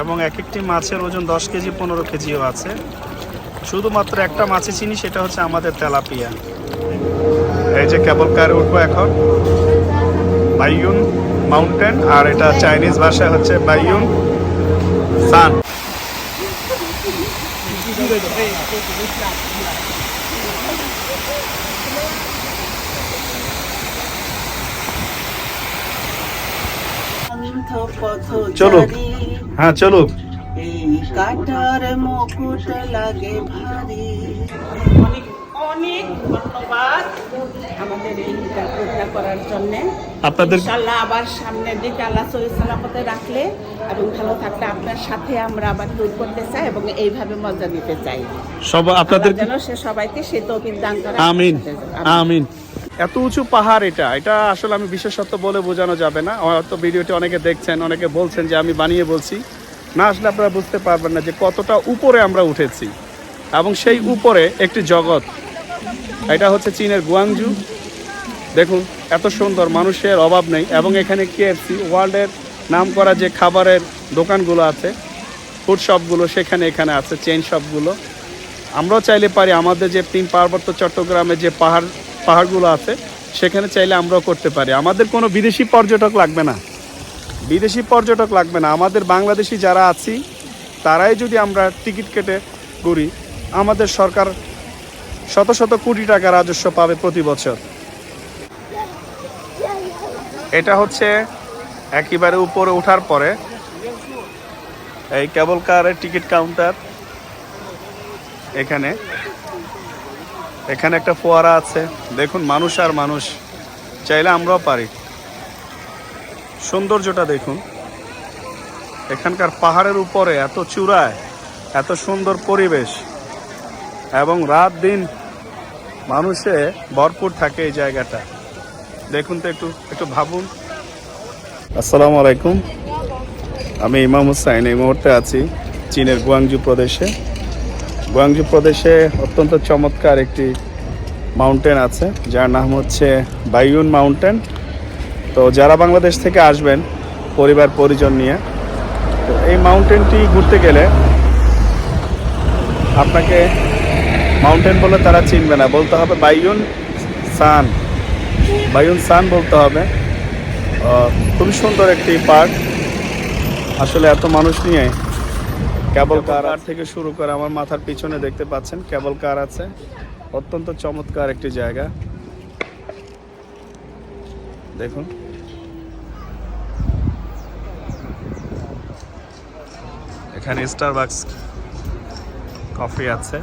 এবং এক একটি মাছের ওজন দশ কেজি পনেরো কেজিও আছে। শুধুমাত্র একটা মাছে চিনি সেটা হচ্ছে আমাদের তেলাপিয়া। এই যে কেবল কারে উঠবো এখন। বাইয়ুন মাউন্টেন আর এটা চাইনিজ ভাষায় হচ্ছে বাইয়ুন সান। চলো। হ্যাঁ চলুক এই কাটার মুকুট লাগে ভারী। অনেক অনেক ধন্যবাদ আমাদের এই যাত্রা করার জন্য। আপনাদের আবার সামনের দিকে আল্লাহ সহি সালামতে রাখলে এবং ভালো থাকলে আপনার সাথে আমরা আবার ট্যুর করতে চাই এবং এইভাবে মজা নিতে চাই। সব আপনাদের যেন সে সবাইকে সে তৌফিক দান করে আমিন। আমিন। এত উঁচু পাহাড় এটা এটা আসলে আমি বিশেষত্ব বলে বোঝানো যাবে না। হয়তো ভিডিওটি অনেকে দেখছেন অনেকে বলছেন যে আমি বানিয়ে বলছি। না আসলে আপনারা বুঝতে পারবেন না যে কতটা উপরে আমরা উঠেছি। এবং সেই উপরে একটি জগৎ। এটা হচ্ছে চীনের গুয়াংজু দেখুন, এত সুন্দর, মানুষের অভাব নেই। এবং এখানে কেএফসি ওয়ার্ল্ডের নাম করা যে খাবারের দোকানগুলো আছে ফুড শপগুলো সেখানে এখানে আছে চেইন শপগুলো আমরাও চাইলে পারি, আমাদের যে তিন পার্বত্য চট্টগ্রামে যে পাহাড়, পাহাড়গুলো আছে, সেখানে চাইলে আমরাও করতে পারি। আমাদের কোনো বিদেশি পর্যটক লাগবে না। বিদেশি পর্যটক লাগবে না। আমাদের বাংলাদেশি যারা আছি, তারাই যদি আমরা টিকিট কেটে করি, আমাদের সরকার শত শত কোটি টাকা রাজস্ব পাবে প্রতি বছর। এটা হচ্ছে একেবারে উপরে ওঠার পরে এই কেবল কারের টিকিট কাউন্টার। এখানে এখানে একটা ফোয়ারা আছে। দেখুন, মানুষ আর মানুষ। চাইলে আমরাও পারি। সৌন্দর্যটা দেখুন। এখানকার পাহাড়ের উপরে এত চূড়ায়, এত সুন্দর পরিবেশ এবং রাত দিন মানুষে ভরপুর থাকে এই জায়গাটা। দেখুন তো একটু একটু ভাবুন। আসসালামু আলাইকুম। আমি ইমাম হুসাইন, এই মুহূর্তে আছি চীনের গুয়াংজু প্রদেশে। গুয়াংজু প্রদেশে অত্যন্ত চমৎকার একটি মাউন্টেন আছে, যার নাম হচ্ছে বাইউন মাউন্টেন। তো যারা বাংলাদেশ থেকে আসবেন পরিবার পরিজন নিয়ে তো এই মাউন্টেনটি ঘুরতে গেলে আপনাকে মাউন্টেন বলে তারা চিনবে না। বলতে হবে বাইউন সান। বাইউন সান বলতে হবে। খুবই সুন্দর একটি পার্ক। আসলে এত মানুষ নিয়ে কেবল কার আর থেকে শুরু করে আমার মাথার পিছনে দেখতে পাচ্ছেন কেবল কার আছে। অত্যন্ত চমৎকার একটি জায়গা। দেখুন। এখানে স্টারবাক্স কফি আছে।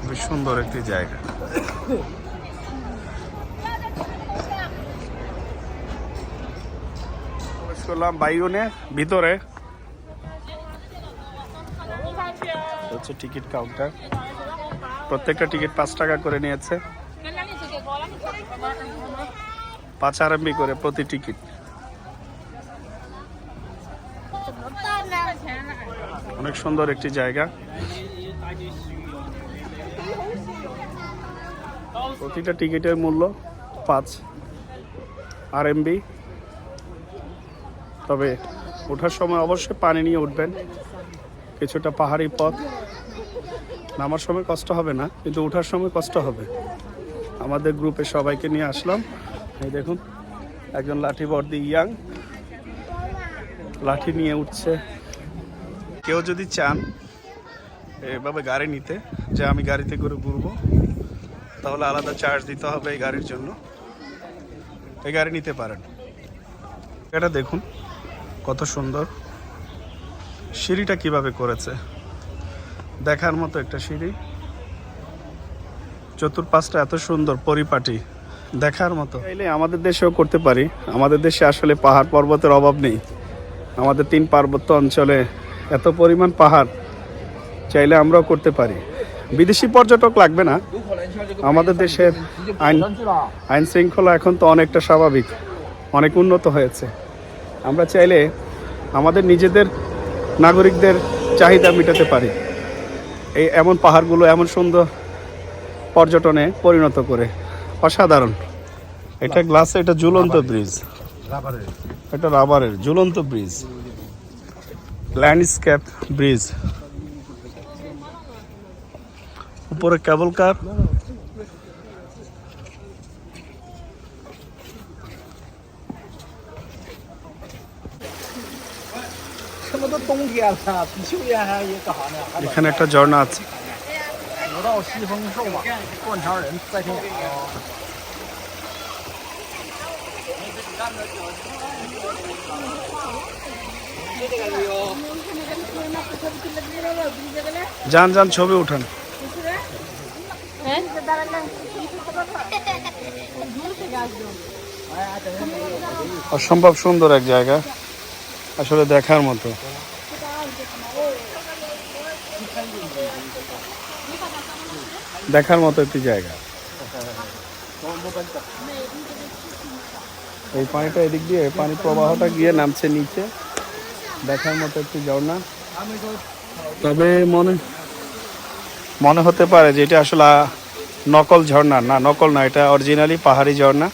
খুবই সুন্দর একটি জায়গা। করলাম বাইউনের ভিতরে। হচ্ছে টিকিট কাউন্টার। প্রত্যেকটা টিকিট পাঁচ টাকা করে নিয়েছে। পাঁচ আরম্বি করে প্রতি টিকিট। অনেক সুন্দর একটি জায়গা। প্রতিটা টিকিটের মূল্য পাঁচ আরএমবি। তবে ওঠার সময় অবশ্যই পানি নিয়ে উঠবেন। কিছুটা পাহাড়ি পথ। নামার সময় কষ্ট হবে না, কিন্তু ওঠার সময় কষ্ট হবে। আমাদের গ্রুপে সবাইকে নিয়ে আসলাম। এই দেখুন, একজন লাঠি বর্দি ইয়াং। লাঠি নিয়ে উঠছে। কেউ যদি চান এভাবে গাড়ি নিতে যে আমি গাড়িতে করে ঘুরবো, তাহলে আলাদা চার্জ দিতে হবে এই গাড়ির জন্য। এই গাড়ি নিতে পারেন। এটা দেখুন, কত সুন্দর। সিঁড়িটা কীভাবে করেছে? দেখার মতো একটা সিঁড়ি। চতুর্পাশটা এত সুন্দর, পরিপাটি। দেখার মতো। চাইলে আমাদের দেশেও করতে পারি। আমাদের দেশে আসলে পাহাড় পর্বতের অভাব নেই। আমাদের তিন পার্বত্য অঞ্চলে এত পরিমাণ পাহাড় চাইলে আমরাও করতে পারি। বিদেশি পর্যটক লাগবে না। আমাদের দেশের আইন আইন শৃঙ্খলা এখন তো অনেকটা স্বাভাবিক অনেক উন্নত হয়েছে। আমরা চাইলে আমাদের নিজেদের নাগরিকদের চাহিদা মেটাতে পারি। এই এমন পাহাড়গুলো এমন সুন্দর পর্যটনে পরিণত করে। অসাধারণ। এটা গ্লাসে এটা ঝুলন্ত ব্রিজ। এটা রাবারের ঝুলন্ত bridge. landscape bridge. Upore cable car. এখানে একটা ঝর্ণা আছে ওরাও যান যান, ছবি উঠান। অসম্ভব সুন্দর এক জায়গা, আসলে দেখার মতো। দেখার মতো একটি জায়গা। এই পানিটা এদিক দিয়ে পানি প্রবাহটা গিয়ে নামছে নিচে। দেখার মতো একটি ঝর্ণা তবে মনে মনে হতে পারে যে এটা আসলে নকল ঝর্ণা। না নকল না এটা অরিজিনালি পাহাড়ি ঝর্ণা।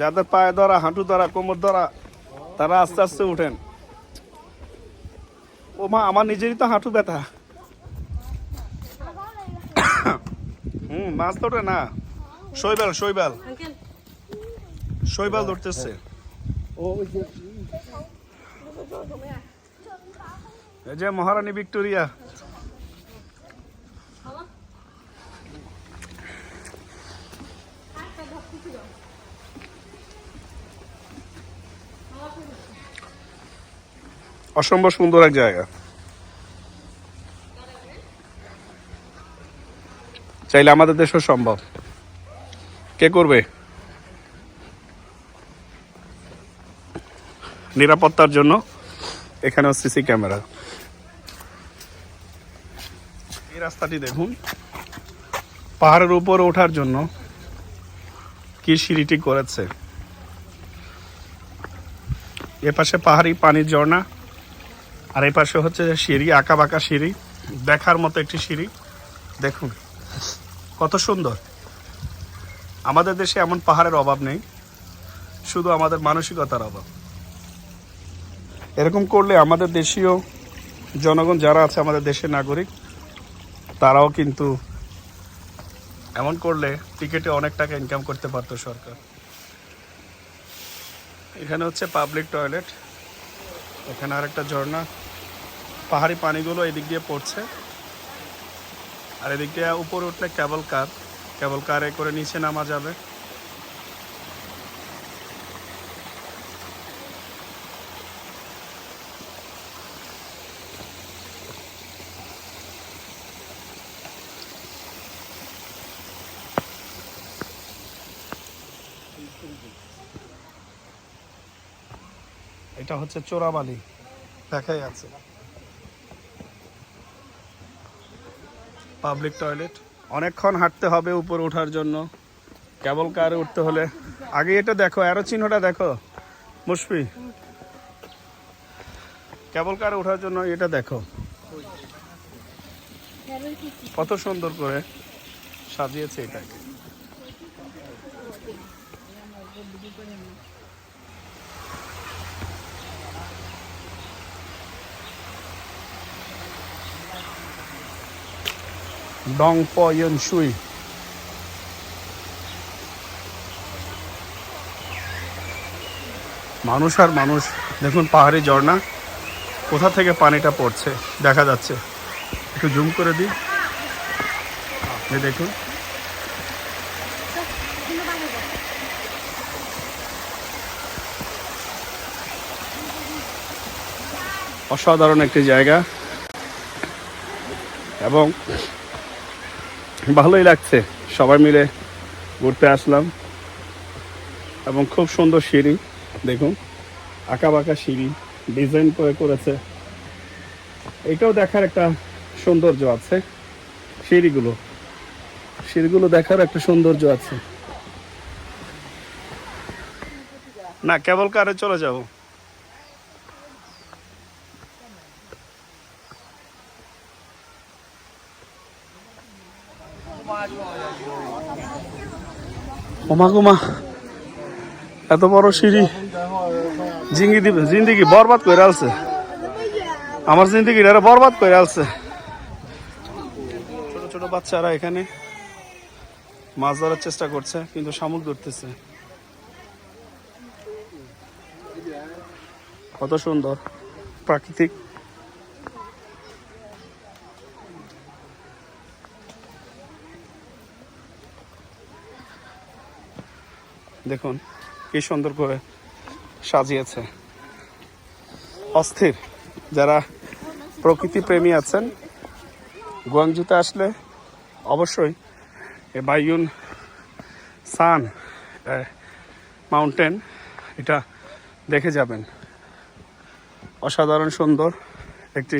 যাদের পায়ে ধরা হাঁটু ধরা কোমর ধরা তারা আস্তে আস্তে উঠেন। ও মা আমার নিজেরই তো হাঁটু ব্যথা। হুম মাছ তো ওঠে না। শৈবাল শৈবাল। শৈবাল ধরতেছে। এই যে মহারানী ভিক্টোরিয়া। অসম্ভব সুন্দর এক জায়গা। চাইলে আমাদের দেশেও সম্ভব। কে করবে? নিরাপত্তার জন্য এখানেও সিসি ক্যামেরা। এই রাস্তাটি দেখুন। পাহাড়ের উপর ওঠার জন্য কি সিঁড়িটি করেছে? এ পাশে পাহাড়ি পানির ঝর্ণা, আর এই পাশে হচ্ছে সিঁড়ি, আঁকা বাঁকা সিঁড়ি, দেখার মতো একটি সিঁড়ি। দেখুন, কত সুন্দর। আমাদের দেশে এমন পাহাড়ের অভাব নেই, শুধু আমাদের মানসিকতার অভাব। এরকম করলে আমাদের দেশীয় জনগণ যারা আছে আমাদের দেশের নাগরিক, তারাও কিন্তু এমন করলে টিকিটে অনেক টাকা ইনকাম করতে পারতো সরকার। এখানে হচ্ছে পাবলিক টয়লেট এখানে আরেকটা ঝর্ণা। পাহাড়ি পানিগুলো এদিক দিয়ে পড়ছে, আর এদিক দিয়ে উপরে উঠলে কেবল কার কেবল কারে করে নিচে নামা যাবে? এটা হচ্ছে চোরাবালি। দেখাই আছে। Public toilet. অনেকক্ষণ হাঁটতে হবে উপরে ওঠার জন্য। কেবল কারে উঠতে হলে। আগে এটা দেখো আরও চিহ্নটা দেখো। মুশফি, কেবল কার ওঠার জন্য এটা দেখো। কত সুন্দর করে সাজিয়েছে এটাকে। ডং পয়ন সুই মানুষ আর মানুষ। দেখুন পাহাড়ি ঝর্ণা। কোথা থেকে পানিটা পড়ছে? দেখা যাচ্ছে। একটু জুম করে দিই। এই দেখুন। অসাধারণ একটি জায়গা। এবং ভালোই লাগছে। সবাই মিলে ঘুরতে আসলাম। এবং খুব সুন্দর সিঁড়ি, দেখুন। আঁকা বাঁকা সিঁড়ি, ডিজাইন করে করেছে। এটাও দেখার একটা সৌন্দর্য আছে সিঁড়িগুলো। সিঁড়িগুলো দেখার একটা সৌন্দর্য আছে। না, কেবল কারে চলে যাব? ওমা গোমা এত বড় সিঁড়ি। জিঙ্গি দিবে জিন্দিগি বরবাদ করে আলছে। আমার জিন্দিগি এটা বরবাদ করে আলছে। ছোট ছোট বাচ্চারা এখানে মাছ ধরার চেষ্টা করছে, কিন্তু শামুক ধরতেছে। কত সুন্দর প্রাকৃতিক দেখুন, কি সুন্দর করে সাজিয়েছে। অস্থির। যারা প্রকৃতি প্রেমী আছেন, গুয়াংজুতে আসলে অবশ্যই এ বাইয়ুন সান মাউন্টেন, এটা দেখে যাবেন। অসাধারণ সুন্দর একটি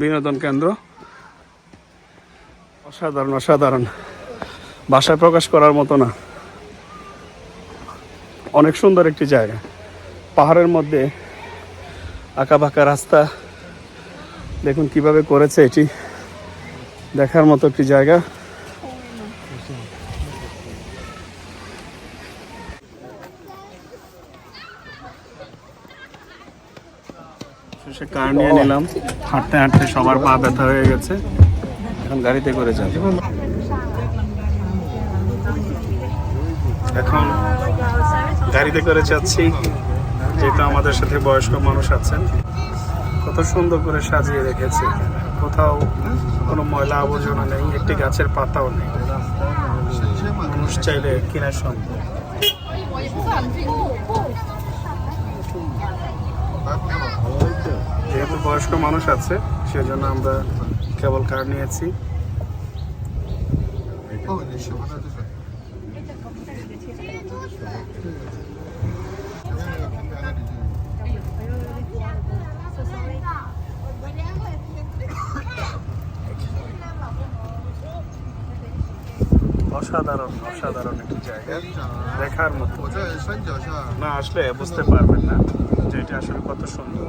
বিনোদন কেন্দ্র। অসাধারণ অসাধারণ। ভাষায় প্রকাশ করার মতো না। অনেক সুন্দর একটি জায়গা। পাহাড়ের মধ্যে আঁকা বাঁকা রাস্তা। দেখুন কীভাবে করেছে এটি। দেখার মতো একটি জায়গা। শেষে কার নিয়ে নিলাম। হাঁটতে হাঁটতে সবার পা ব্যথা হয়ে গেছে। এখন গাড়িতে করে যাবে। এখন গাড়িতে করে যাচ্ছি। যেহেতু আমাদের সাথে বয়স্ক মানুষ আছেন। কত সুন্দর করে সাজিয়ে রেখেছে। কোথাও কোনো ময়লা আবর্জনা নেই, একটি গাছের পাতাও নেই। মানুষ চাইলে কেনার সম্ভব। যেহেতু বয়স্ক মানুষ আছে, সেজন্য আমরা কেবল কার নিয়েছি। অসাধারণ অসাধারণ একটি জায়গা। দেখার মতো। না আসলে বুঝতে পারবেন না যে এটা আসলে কত সুন্দর।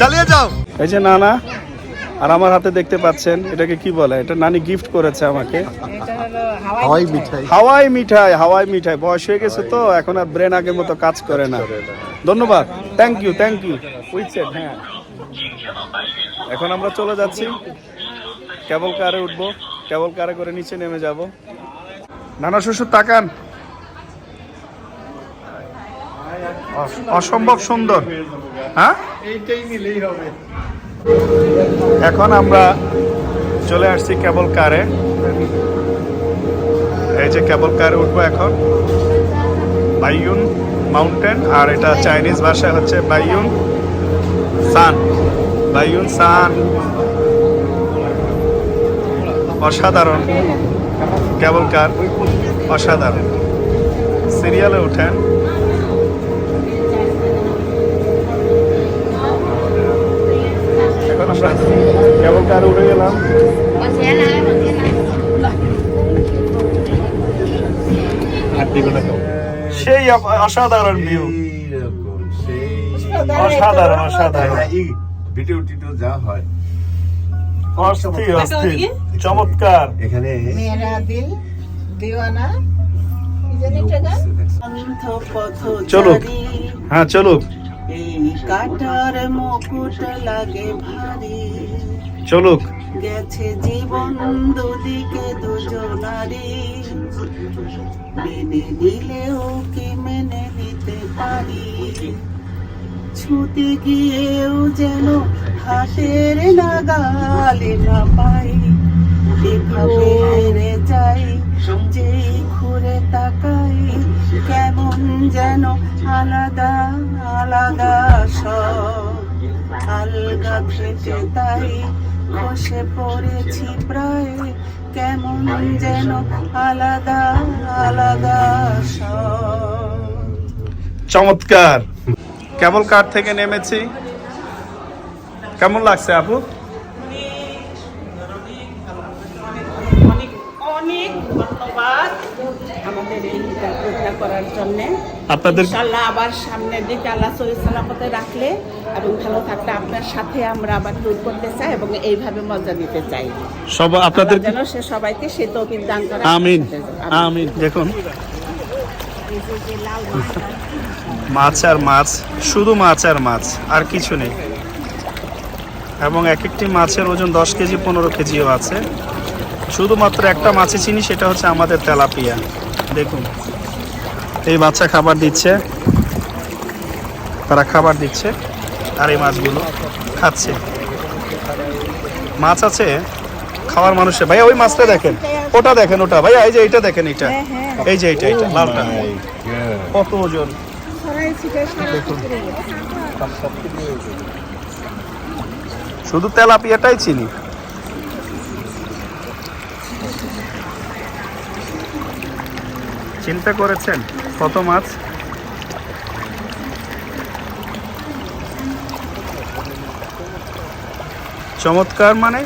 চালিয়ে যাও। এই যে না না আর আমার হাতে দেখতে পাচ্ছেন এটাকে কি বলে? এটা নানি গিফট করেছে আমাকে। হাওয়াই মিঠাই। হাওয়াই মিঠাই হাওয়াই মিঠাই। বয়স হয়ে গেছে তো এখন আর ব্রেন আগের মতো কাজ করে না। ধন্যবাদ। থ্যাংক ইউ থ্যাংক ইউ উইথসেট হ্যাঁ। এখন আমরা চলে যাচ্ছি। কেবল কারে উঠবো কেবল কারে করে নিচে নেমে যাব। নানা শ্বশুর তাকান। অসম্ভব সুন্দর। হ্যাঁ? এইটাই নিলেই হবে। এখন আমরা চলে আসছি কেবল কারে এই যে কেবল কারে উঠবো এখন। বাইয়ুন মাউন্টেন আর এটা চাইনিজ ভাষায় হচ্ছে বাইয়ুন সান বাইয়ুন সান অসাধারণ। কেবল কার অসাধারণ। সিরিয়ালে উঠেন। আমরা উঠে গেলাম সেই অসাধারণ ভিউ অসাধারণ অসাধারণ. ভিডিও টিডিও যা হয় অস্থির। অস্থির চমৎকার। এখানে মেরা দিল দিওয়ানা চলুক। হ্যাঁ চলুক। কাটার মুকুট লাগে ভারী। চলুক। গেছে জীবন দুদিকে দুজনারি মেনে নিলেও কি মেনে নিতে পারি? ছুতে গিয়েও যেন হাতের নাগালে না পাই। এভাবে হেরে যাই যেই ঘুরে তাকাই কেমন যেন আলাদা আলাদা সব। আলগা থেকে তাই বসে পড়েছি প্রায়। কেমন যেন আলাদা আলাদা সব। চমৎকার। কেবল কার থেকে নেমেছি? কেমন লাগছে আপু অনেক অনেক ধন্যবাদ আমাদের এই রক্ষা করার জন্যে। আপনাদের ইনশাল্লাহ আবার সামনের দিকে আল্লাহ সহি সালামতে রাখলে এবং ভালো থাকলে আপনার সাথে আমরা আবার ট্যুর করতে চাই এবং এইভাবে মজা নিতে চাই। সব আপনাদের যেন সে সবাইকে সে তৌফিক দান করে আমিন। আমিন। দেখুন। মাছ আর মাছ শুধু মাছ আর মাছ আর কিছু নেই। এবং এক একটি মাছের ওজন দশ কেজি পনেরো কেজিও আছে। শুধুমাত্র একটা মাছে চিনি সেটা হচ্ছে আমাদের তেলাপিয়া। দেখুন। এই বাচ্চা খাবার দিচ্ছে। তারা খাবার দিচ্ছে আর এই মাছগুলো খাচ্ছে। মাছ আছে খাওয়ার মানুষের। ভাইয়া ওই মাছটা দেখেন। ওটা দেখেন ওটা। ভাইয়া এই যে এটা দেখেন এটা এই যে এটা এটা লালটা। কত ওজন দেখুন। শুধু তেলাপিয়াটাই চিনি। চিন্তা করেছেন কত মাছ? চমৎকার মানে